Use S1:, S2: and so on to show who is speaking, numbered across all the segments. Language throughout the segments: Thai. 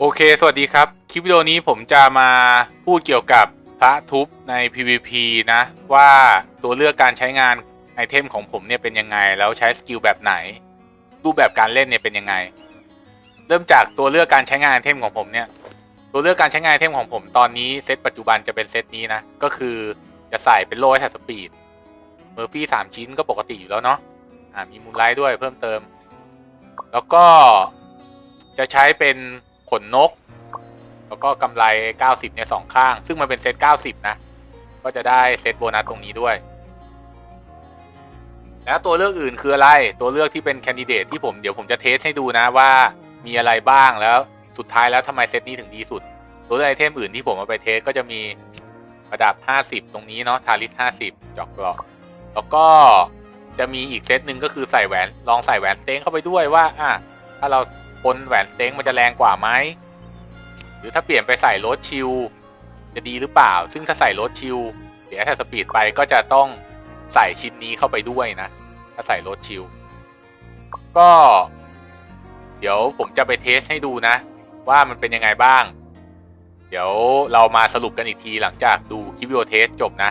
S1: โอเค สวัสดีครับ คลิปวิดีโอนี้ผมจะมาพูดเกี่ยวกับพระทุบใน PVP นะ ว่าตัวเลือกการใช้งานไอเทมของผมเนี่ยเป็นยังไง แล้วใช้สกิลแบบไหน รูปแบบการเล่นเนี่ยเป็นยังไง เริ่มจากตัวเลือกการใช้งานไอเทมของผมเนี่ย ตัวเลือกการใช้งานไอเทมของผมตอนนี้เซตปัจจุบันจะเป็นเซตนี้นะ ก็คือจะใส่เป็นโล่แฮสปีด เมอร์ฟี่สามชิ้นก็ปกติอยู่แล้วเนาะ อ่ามีมูลไลท์ด้วยเพิ่มเติม แล้วก็จะใช้เป็น ขนนก แล้วก็กำไร 90เนี่ยสองข้าง ซึ่งมันเป็นเซต 90 นะ ก็จะได้เซตโบนัสตรงนี้ด้วย แล้วตัวเลือกอื่นคืออะไร ตัวเลือกที่เป็นแคนดิเดตที่ผมเดี๋ยวผมจะเทสให้ดูนะว่ามีอะไรบ้างแล้วสุดท้ายแล้วทำไมเซตนี้ถึงดีสุด ตัวเลือกไอเทมอื่นที่ผมเอาไปเทสก็จะมีระดับ 50 ตรงนี้เนาะทาริส 50 จอกกราะแล้วก็จะมีอีกเซตหนึ่งก็คือใส่แหวนลองใส่แหวนสเต็งเข้าไปด้วยว่าอะถ้าเรา ปนแหวนสเต็งมันจะแรงกว่าไหมหรือถ้าเปลี่ยนไปใส่รดชิลจะดีหรือเปล่า ซึ่งถ้าใส่รดชิลเดี๋ยวถ้าสปีดไปก็จะต้องใส่ชิ้นนี้เข้าไปด้วยนะ ถ้าใส่รดชิลก็ เดี๋ยวผมจะไปเทสให้ดูนะ ว่ามันเป็นยังไงบ้าง เดี๋ยวเรามาสรุปกันอีกทีหลังจากดูคลิปวิดีโอเทสจบนะ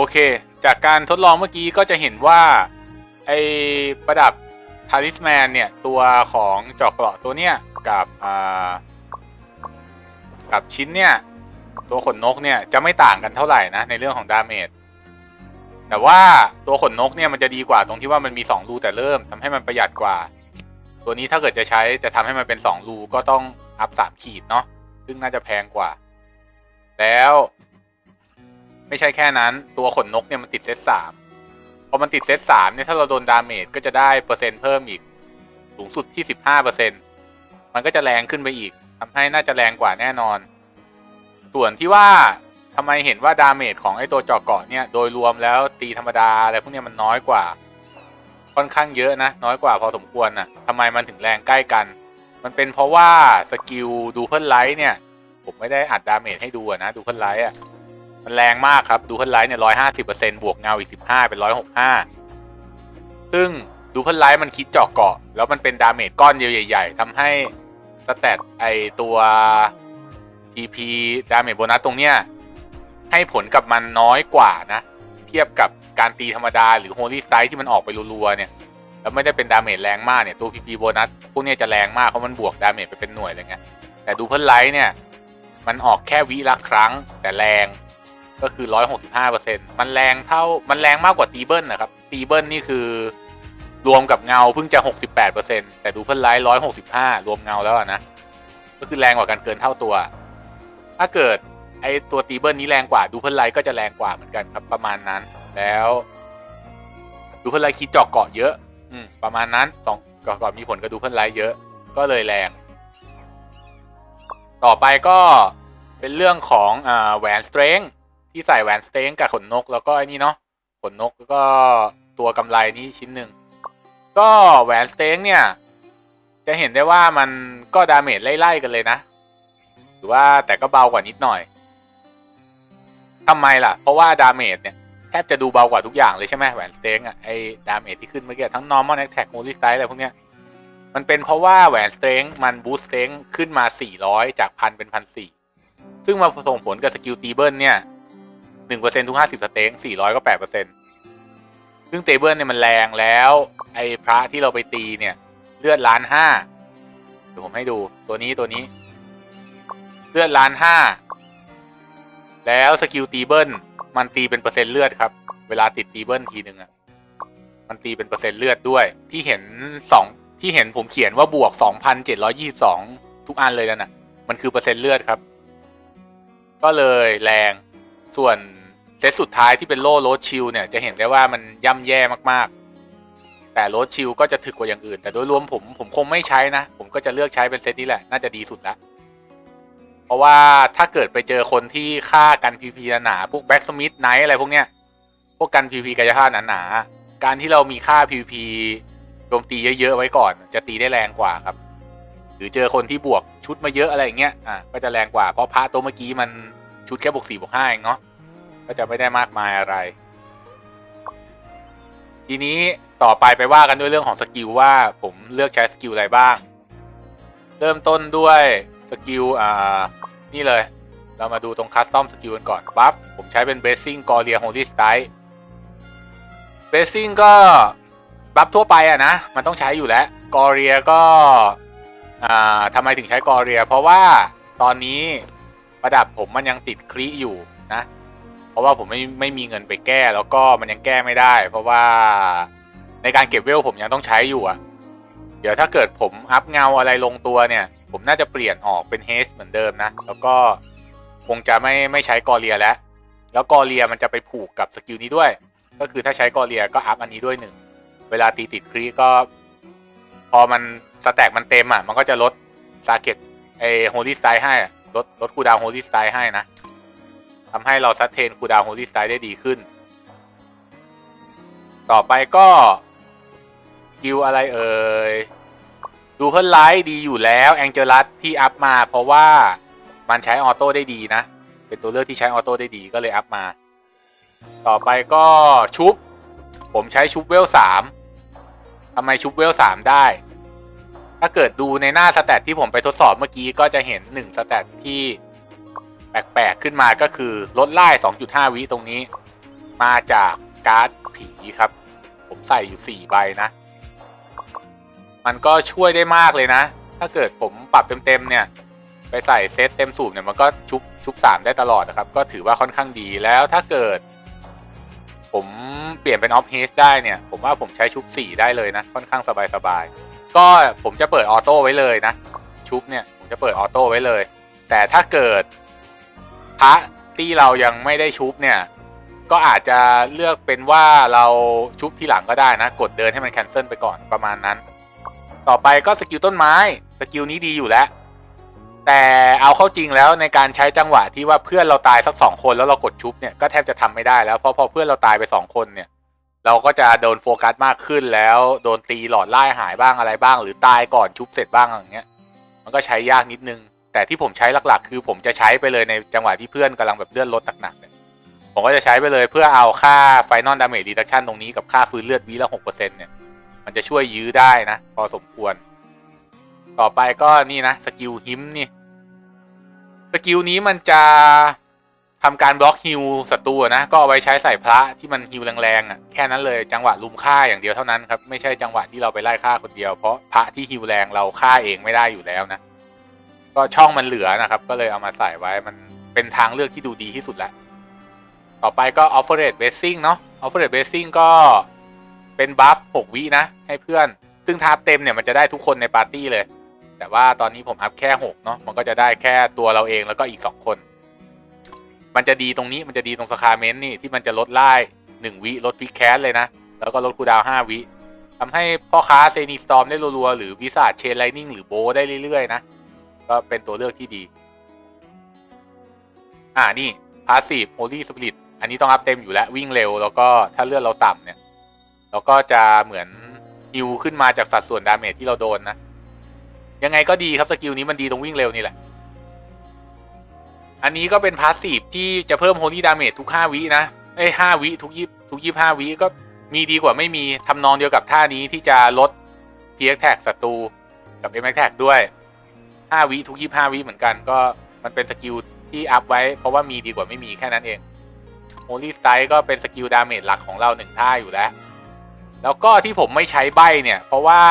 S1: โอเค จากการทดลองเมื่อกี้ก็จะเห็นว่า ไอประดับทาริสแมนเนี่ย ตัวของจอกเกราะตัวเนี้ยกับอ่ากับชิ้นเนี่ย ตัวขนนกเนี่ย จะไม่ต่างกันเท่าไหร่นะ ในเรื่องของดาเมจแต่ว่าตัวขนนกเนี่ยมันจะดีกว่าตรงที่ว่ามันมี 2 รูแต่เริ่มทำให้มันประหยัดกว่า ตัวนี้ถ้าเกิดจะใช้จะทำให้มันเป็น 2 รูก็ต้องอัพ3ขีดเนาะซึ่งน่าจะแพงกว่า แล้ว ไม่ใช่แค่นั้นตัวขนนกเนี่ยมันติดเซตสามพอมันติดเซตสามเนี่ยถ้าเราโดนดาเมจก็จะได้เปอร์เซ็นต์เพิ่มอีก สูงสุดที่สิบห้าเปอร์เซ็นต์มันก็จะแรงขึ้นไปอีกทำให้น่าจะแรงกว่าแน่นอน ส่วนที่ว่าทำไมเห็นว่าดาเมจของไอ้ตัวจอกเกาะเนี่ยโดยรวมแล้วตีธรรมดาอะไรพวกเนี้ยมันน้อยกว่า ค่อนข้างเยอะนะ น้อยกว่าพอสมควรนะทำไมมันถึงแรงใกล้กัน มันเป็นเพราะว่าสกิลดูเพิ่นไลท์เนี่ย ผมไม่ได้อัดดาเมจให้ดูนะดูเพิ่นไลท์อะ มันแรงมากครับดูเพิ่นไลท์เนี่ยร้อยห้าสิบเปอร์เซ็นบวกเงาอีกสิบห้าเป็นร้อยหกห้าซึ่งดูเพิ่นไลท์มันคิดเจาะเกาะ แล้วมันเป็นดาเมจก้อนเดียวใหญ่ ๆทำให้สแตทไอตัว TP ดาเมจโบนัสตรงเนี้ยให้ผลกับมันน้อยกว่านะ เทียบกับการตีธรรมดาหรือ Holy Strike ที่มันออกไปรัวๆเนี่ย แล้วไม่ได้เป็นดาเมจแรงมากเนี่ย ตัว PP โบนัสพวกเนี้ยจะแรงมากเพราะมันบวกดาเมจไปเป็นหน่วยอะไรเงี้ยแต่ดูเพิ่นไลท์เนี่ย มันออกแค่วิละครั้งแต่แรง ก็คือ 165%มันแรงเท่ามันแรงมากกว่าตีเบิลนะครับ ตีเบิลนี่คือ รวมกับเงาเพิ่งจะ 68%แต่ดูเพิ่นไลท์165 รวมเงาแล้วนะ ก็คือแรงกว่ากันเกินเท่าตัว ถ้าเกิดไอตัวตีเบิลนี้แรงกว่าดูเพิ่นไลท์ก็จะแรงกว่าเหมือนกันครับประมาณนั้น แล้วดูเพิ่นไลท์คิดจาะเกาะเยอะ อืมประมาณนั้นสองเก่อนก่อนมีผลกระดูเพื่นไลท์เยอะ ก็เลยแรง ต่อไปก็เป็นเรื่องของอแหวนสเตรง ที่ใส่แหวนสเตรงกับขนนกแล้วก็ไอ้นี่เนาะขนนกแล้วก็ตัวกำไรนี้ชิ้นหนึ่งก็แหวนสเตรงเนี่ย จะเห็นได้ว่ามันก็ดาเมจไล่ๆกันเลยนะ หรือว่าแต่ก็เบากว่านิดหน่อยทำไมล่ะ เพราะว่าดาเมจเนี่ยแทบจะดูเบากว่าทุกอย่างเลยใช่ไหมแหวนสเต็งอะไอ้ดาเมจที่ขึ้นเมื่อกี้ทั้ง normal attack m o l i s t y อะไรพวกเนี้ยมันเป็นเพราะว่าแหวนสเต็งมันบูสต์สเต็งขึ้นมา 400 จากพันเป็นพันสี่ซึ่งมาส่งผลกับสกิลตีเบิลเนี่ย 1%ทุก50สเต็ง400ก็8%ซึ่งเตเบิลเนี่ยมันแรงแล้ว ไอ้พระที่เราไปตีเนี่ย เลือดล้านห้าเดี๋ยวผมให้ดูตัวนี้ตัวนี้ เลือดล้านห้าแล้วสกิลตีเบิลมันตีเป็นเปอร์เซ็นต์เลือดครับ เวลาติดตีเบิลทีหนึ่งอะมันตีเป็นเปอร์เซ็นต์เลือดด้วย ที่เห็นสองที่เห็นผมเขียนว่าบวกสองพันเจ็ดร้อยี่สิบสองทุกอันเลยนั่นน่ะ มันคือเปอร์เซ็นต์เลือดครับ ก็เลยแรงส่วน เซตสุดท้ายที่เป็นโล่โรดชิลเนี่ยจะเห็นได้ว่ามันย่ำแย่มากๆ แต่โรดชิลก็จะถึกกว่าอย่างอื่น แต่โดยรวมผมผมคงไม่ใช้นะ ผมก็จะเลือกใช้เป็นเซตนี้แหละ น่าจะดีสุดละเพราะว่าถ้าเกิดไปเจอคนที่ฆ่ากันพีพีหนาพวกแบ็กสมิธไนท์อะไรพวกเนี้ยพวกกันพีพีกายภาพหนาๆการที่เรามีค่าพีพีโจมตีเยอะๆไว้ก่อน จะตีได้แรงกว่าครับ หรือเจอคนที่บวกชุดมาเยอะอะไรอย่างเงี้ยอะก็จะแรงกว่าเพราะพระตัวเมื่อกี้มันชุดแค่บวกสี่บวกห้าเองเนาะ ก็จะไม่ได้มากมายอะไร ทีนี้ต่อไปไปว่ากันด้วยเรื่องของสกิลว่าผมเลือกใช้สกิลอะไรบ้าง เริ่มต้นด้วยสกิลอ่านี่เลย เรามาดูตรงคัสตอมสกิลกันก่อนบัฟผมใช้เป็นเบสซิ่งกอเรียโฮลี่สไตล์เบสซิ่งก็บัฟทั่วไปอะนะ มันต้องใช้อยู่แล้ว กอเรียก็อ่าทำไมถึงใช้กอเรีย เพราะว่าตอนนี้ประดับผมมันยังติดคลีอยู่นะ ราะว่าผมไม่ไม่มีเงินไปแก้ แล้วก็มันยังแก้ไม่ได้ เพราะว่าในการเก็บเวลผมยังต้องใช้อยู่อะเดี๋ยวถ้าเกิดผมอัพเงาอะไรลงตัวเนี่ย ผมน่าจะเปลี่ยนออกเป็นเฮสเหมือนเดิมนะ แล้วก็คงจะไม่ไม่ใช้กอเรียแล้ว แล้วกอเรียมันจะไปผูกกับสกิลนี้ด้วย ก็คือถ้าใช้กอเรียก็อัพอันนี้ด้วยหนึ่งเวลาตีติดครีก็ พอมันสแต็กมันเต็มอะ มันก็จะลดซาเก็ตไอโฮลี่สไตล์ให้ลดลดคูดาวโฮลี่สไตล์ให้นะ ทำให้เราซัดเทนคูดาวโฮลี่สไตล์ได้ดีขึ้น ต่อไปก็กิวอะไรเอ่ยดูเพิ่นไลท์ดีอยู่แล้วแองเจลัสที่อัพมา เพราะว่ามันใช้ออโต้ได้ดีนะ เป็นตัวเลือกที่ใช้ออโต้ได้ดีก็เลยอัพมา ต่อไปก็ชุบ ผมใช้ชุบเวลสามทำไมชุบเวลสามได้ ถ้าเกิดดูในหน้าสแตทที่ผมไปทดสอบเมื่อกี้ก็จะเห็นหนึ่งสแตทที่ แปลกๆขึ้นมาก็คือลดไล่ 2.5 วิตรงนี้ มาจากการ์ดผีครับ ผมใส่อยู่ 4 ใบนะ มันก็ช่วยได้มากเลยนะ ถ้าเกิดผมปรับเต็มๆเนี่ย ไปใส่เซตเต็มสูบเนี่ยมันก็ชุบชุบสามได้ตลอดนะครับ ก็ถือว่าค่อนข้างดีแล้วถ้าเกิด ผมเปลี่ยนเป็นออฟเฮสได้เนี่ย ผมว่าผมใช้ชุบสี่ได้เลยนะ ค่อนข้างสบายๆก็ผมจะเปิดออโต้ไว้เลยนะ ชุบเนี่ยผมจะเปิดออโต้ไว้เลย แต่ถ้าเกิด พระที่เรายังไม่ได้ชุบเนี่ย ก็อาจจะเลือกเป็นว่าเราชุบทีหลังก็ได้นะ กดเดินให้มันแคนเซิลไปก่อนประมาณนั้น ต่อไปก็สกิลต้นไม้ สกิลนี้ดีอยู่แล้ว แต่เอาเข้าจริงแล้วในการใช้จังหวะที่ว่าเพื่อนเราตายสักสองคนแล้วเรากดชุบเนี่ยก็แทบจะทำไม่ได้แล้วเพราะพอเพื่อนเราตายไปสองคนเนี่ยเราก็จะโดนโฟกัสมากขึ้นแล้วโดนตีหลอดไล่หายบ้างอะไรบ้าง หรือตายก่อนชุบเสร็จบ้างอย่างเงี้ย มันก็ใช้ยากนิดนึง แต่ที่ผมใช้หลักๆ คือผมจะใช้ไปเลยในจังหวะที่เพื่อนกำลังแบบเลื่อนลดหนักๆเนี่ยผมก็จะใช้ไปเลยเพื่อเอาค่า Final Damage Reduction ตรงนี้กับค่าฟื้นเลือดวีละหกเปอร์เซ็นต์เนี่ย มันจะช่วยยื้อได้นะ พอสมควร ต่อไปก็นี่นะ สกิลฮิมนี่สกิลนี้มันจะทำการบล็อกฮิลศัตรูนะ ก็เอาไว้ใช้ใส่พระที่มันฮิลแรงๆอะแค่นั้นเลยจังหวะลุมฆ่าอย่างเดียวเท่านั้นครับไม่ใช่จังหวะที่เราไปไล่ฆ่าคนเดียวเพราะพระที่ฮิลแรงเราฆ่าเองไม่ได้อยู่แล้วนะ ก็ช่องมันเหลือนะครับ ก็เลยเอามาใส่ไว้มันเป็นทางเลือกที่ดูดีที่สุดแล้ว ต่อไปก็ Offered Blessing เนาะ Offered Blessing ก็เป็นบัฟ6วินะ ให้เพื่อน ซึ่งทาบเต็มเนี่ยมันจะได้ทุกคนในปาร์ตี้เลย แต่ว่าตอนนี้ผมอัพแค่6เนาะมันก็จะได้แค่ตัวเราเองแล้วก็อีก 2 คน มันจะดีตรงนี้มันจะดีตรงสคาเมนต์นี่ที่มันจะลดไล่1วิลดฟิกแคสเลยนะ แล้วก็ลดคูดาว5วิทำให้พ่อค้าเซนีสตอมได้รัวๆ หรือวิสาเชนไลนิ่งหรือโบได้เรื่อยๆ นะ ก็เป็นตัวเลือกที่ดี อ่านี่พาสซีฟโอลี่สปิริตอันนี้ต้องอัพเต็มอยู่แล้ววิ่งเร็ว แล้วก็ถ้าเลือดเราต่ำเนี่ยเราก็จะเหมือนฮิวขึ้นมาจากสัดส่วนดาเมจที่เราโดนนะ ยังไงก็ดีครับสกิลนี้มันดีตรงวิ่งเร็วนี่แหละ อันนี้ก็เป็นพาสซีฟที่จะเพิ่มโฮลี่ดาเมจทุก5วินะเอ้ห้าวิทุกยี่ทุกยี่ห้าวิก็มีดีกว่าไม่มีทำนองเดียวกับท่านี้ที่จะลด p x แท็กศัตรูกับ m x แท็กด้วย 5 วิทุกยี่ห้าวิเหมือนกัน ก็มันเป็นสกิลที่อัพไว้ เพราะว่ามีดีกว่าไม่มีแค่นั้นเอง Holy Strike ก็เป็นสกิลดาเมจหลักของเราหนึ่งท่าอยู่แล้ว แล้วก็ที่ผมไม่ใช้ใบเนี่ย เพราะว่า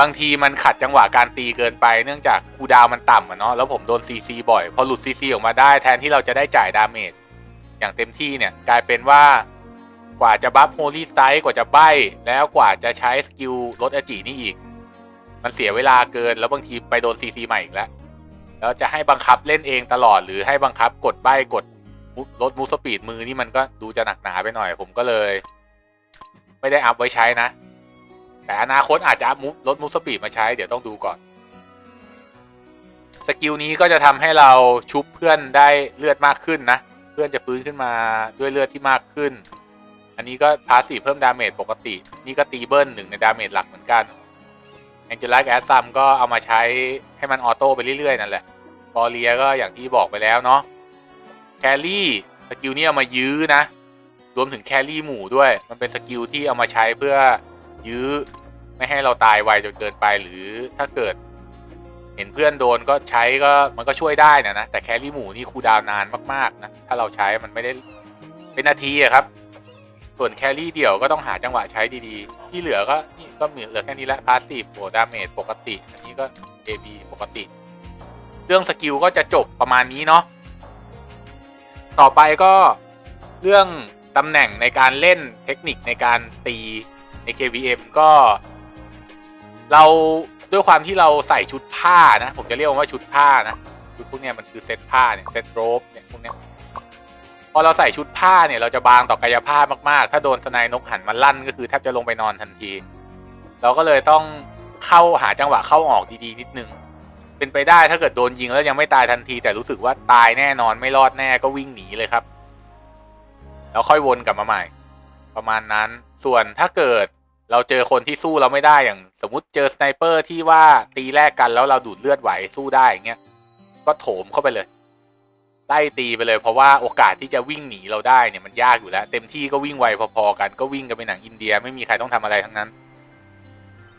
S1: บางทีมันขัดจังหวะการตีเกินไป เนื่องจากคูดาวมันต่ำอะเนาะแล้วผมโดน CC บ่อยพอหลุด CC ออกมาได้แทนที่เราจะได้จ่ายดาเมจอย่างเต็มที่เนี่ยกลายเป็นว่ากว่าจะบัฟโฮลี่สไตล์กว่าจะใบแล้วกว่าจะใช้สกิลลดอจินี่อีก มันเสียเวลาเกิน แล้วบางทีไปโดน CC ใหม่อีกแล้ว แล้วจะให้บังคับเล่นเองตลอดหรือให้บังคับกดใบกดลดมูสปีดมือนี่มันก็ดูจะหนักหนาไปหน่อย ผมก็เลย ไม่ได้อัพไว้ใช้นะ แต่อนาคตอาจจะอัพมูลดมูสปีดมาใช้ เดี๋ยวต้องดูก่อนสกิลนี้ก็จะทำให้เราชุบเพื่อนได้เลือดมากขึ้นนะ เพื่อนจะฟื้นขึ้นมาด้วยเลือดที่มากขึ้น อันนี้ก็พาสีเพิ่มดาเมจปกติ นี่ก็ตีเบิลหนึ่งในดาเมจหลักเหมือนกัน แองเจลิกแอสซัมก็เอามาใช้ให้มันออโต้ไปเรื่อยๆนั่นแหละบอเลียก็อย่างที่บอกไปแล้วเนาะแครี่สกิลนี้เอามายื้อนะ รวมถึงแครี่หมู่ด้วย มันเป็นสกิลที่เอามาใช้เพื่อยื้อไม่ให้เราตายไวจนเกินไปหรือถ้าเกิด เห็นเพื่อนโดนก็ใช้ก็มันก็ช่วยได้นะนะแต่แครี่หมู่นี่คูดาวน์นานมากๆนะถ้าเราใช้มันไม่ได้เป็นนาทีอะครับ ส่วนแครี่เดี่ยวก็ต้องหาจังหวะใช้ดีๆ ที่เหลือก็นี่ก็เหลือแค่นี้ละพาสซีฟโหดาเมจปกติ อันนี้ก็ AB ปกติ เรื่องสกิลก็จะจบประมาณนี้เนาะต่อไปก็เรื่องตำแหน่งในการเล่นเทคนิคในการตีใน KVM ก็ เราด้วยความที่เราใส่ชุดผ้านะ ผมจะเรียกว่าชุดผ้านะชุดพวกเนี้ยมันคือเซตผ้าเนี่ยเซตโรบเนี่ยพวกเนี้ย พอเราใส่ชุดผ้าเนี่ยเราจะบางต่อกายภาพมากๆ ถ้าโดนสไนนกหันมาลั่นก็คือแทบจะลงไปนอนทันที เราก็เลยต้องเข้าหาจังหวะเข้าออกดีๆนิดนึง เป็นไปได้ถ้าเกิดโดนยิงแล้วยังไม่ตายทันที แต่รู้สึกว่าตายแน่นอนไม่รอดแน่ก็วิ่งหนีเลยครับ แล้วค่อยวนกลับมาใหม่ ประมาณนั้น ส่วนถ้าเกิดเราเจอคนที่สู้เราไม่ได้อย่าง สมมติเจอสไนเปอร์ที่ว่าตีแลกกันแล้วเราดูดเลือดไหวสู้ได้อย่างเงี้ยก็โถมเข้าไปเลย ไล่ตีไปเลย เพราะว่าโอกาสที่จะวิ่งหนีเราได้เนี่ยมันยากอยู่แล้ว เต็มที่ก็วิ่งไวพอๆกันก็วิ่งกันเป็นหนังอินเดีย ไม่มีใครต้องทำอะไรทั้งนั้น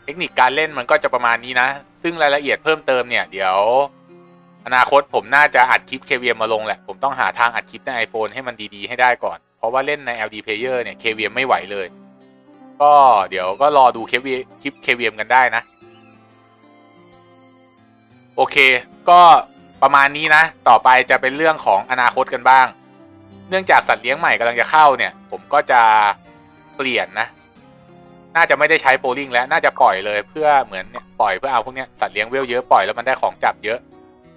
S1: เทคนิคการเล่นมันก็จะประมาณนี้นะ ซึ่งรายละเอียดเพิ่มเติมเนี่ย เดี๋ยว อนาคตผมน่าจะอัดคลิป KVM มาลงแหละ ผมต้องหาทางอัดคลิปใน iPhone ให้มันดีๆให้ได้ก่อน เพราะว่าเล่นใน LD Player เนี่ย KVM ไม่ไหวเลย ก็เดี๋ยวก็รอดูคลิปคลิป KVM กันได้นะ โอเค ก็ ประมาณนี้นะ ต่อไปจะเป็นเรื่องของอนาคตกันบ้าง เนื่องจากสัตว์เลี้ยงใหม่กำลังจะเข้าเนี่ย ผมก็จะเปลี่ยนนะ น่าจะไม่ได้ใช้โปลิงแล้วน่าจะปล่อยเลยเพื่อเหมือนเนี่ยปล่อยเพื่อเอาพวกเนี้ยสัตว์เลี้ยงเวลเยอะปล่อยแล้วมันได้ของจับเยอะ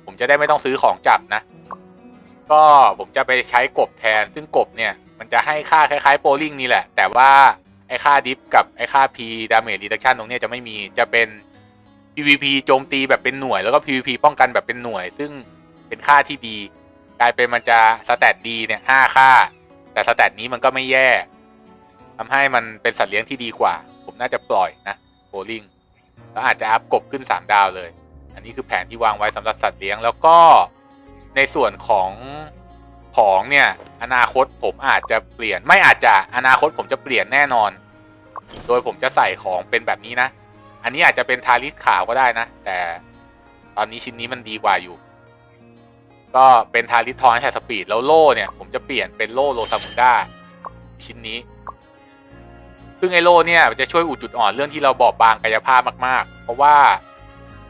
S1: ผมจะได้ไม่ต้องซื้อของจับนะ ก็ผมจะไปใช้กบแทน ซึ่งกบเนี่ยมันจะให้ค่าคล้ายๆโปลิงนี่แหละ แต่ว่าไอ้ค่าดิฟกับไอ้ค่า P damage reduction ตรงเนี้ยจะไม่มีจะเป็น PVP โจมตีแบบเป็นหน่วยแล้วก็ PVP ป้องกันแบบเป็นหน่วย ซึ่งเป็นค่าที่ดี กลายเป็นมันจะสแตทดีเนี่ยห้าค่า แต่สแตทนี้มันก็ไม่แย่ทำให้มันเป็นสัตว์เลี้ยงที่ดีกว่า ผมน่าจะปล่อยนะโบลิงแล้วอาจจะอัพกบขึ้น 3 ดาวเลย อันนี้คือแผนที่วางไว้สำหรับสัตว์เลี้ยงแล้วก็ในส่วนของของเนี่ยอนาคตผมอาจจะเปลี่ยนไม่อาจจะอนาคตผมจะเปลี่ยนแน่นอน โดยผมจะใส่ของเป็นแบบนี้นะ อันนี้อาจจะเป็นทาริสขาวก็ได้นะ แต่ตอนนี้ชิ้นนี้มันดีกว่าอยู่ ก็เป็นทาริสทองแทสปีดแล้วโล่เนี่ย ผมจะเปลี่ยนเป็นโล่โลซามุนดาชิ้นนี้ ซึ่งไอโล่เนี่ยจะช่วยอุดจุดอ่อนเรื่องที่เราบอบบางกายภาพมาก ๆ เพราะว่า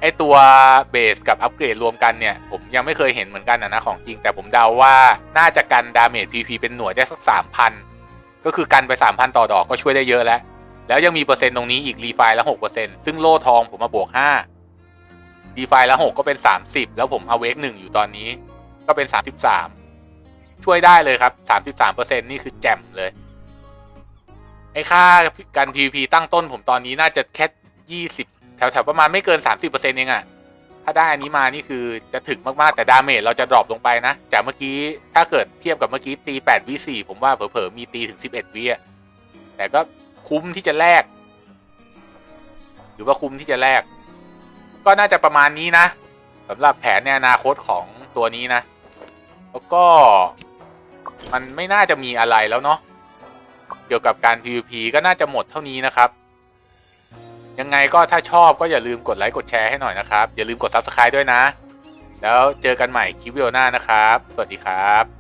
S1: ไอตัวเบสกับอัปเกรดรวมกันเนี่ย ผมยังไม่เคยเห็นเหมือนกันนะของจริง แต่ผมเดาว่าน่าจะกันดาเมจ PP เป็นหน่วยได้สักสามพันก็คือกันไปสามพันต่อดอกก็ช่วยได้เยอะแล้ว แล้วยังมีเปอร์เซ็นต์ตรงนี้อีกรีไฟละหกเปอร์เซ็นต์ซึ่งโล่ทองผมมาบวกห้ารีไฟละหกก็เป็นสามสิบแล้วผมเอาเวกหนึ่งอยู่ตอนนี้ ก็เป็นสามสิบสามช่วยได้เลยครับสามสิบสามเปอร์เซ็นต์นี่คือแจ่มเลยไอ้ค่าการ PVP ตั้งต้นผมตอนนี้น่าจะแค่ยี่สิบแถวๆประมาณไม่เกิน30%เปอร์เซ็นต์เองอะถ้าได้อันนี้มานี่คือจะถึงมากๆแต่ดาเมจเราจะดรอปลงไปนะ จากเมื่อกี้ถ้าเกิดเทียบกับเมื่อกี้ตี8วิ4ผมว่าเผลอๆมีตีถึง 11วิอะแต่ก็ คุ้มที่จะแลกหรือว่าคุ้มที่จะแลกก็น่าจะประมาณนี้นะสำหรับแผนในอนาคตของตัวนี้นะ แล้วก็มันไม่น่าจะมีอะไรแล้วเนาะเกี่ยวกับการ PVP ก็น่าจะหมดเท่านี้นะครับ ยังไงก็ถ้าชอบก็อย่าลืมกดไลค์กดแชร์ให้หน่อยนะครับ อย่าลืมกด Subscribe ด้วยนะ แล้วเจอกันใหม่คลิปวิดีโอหน้านะครับ สวัสดีครับ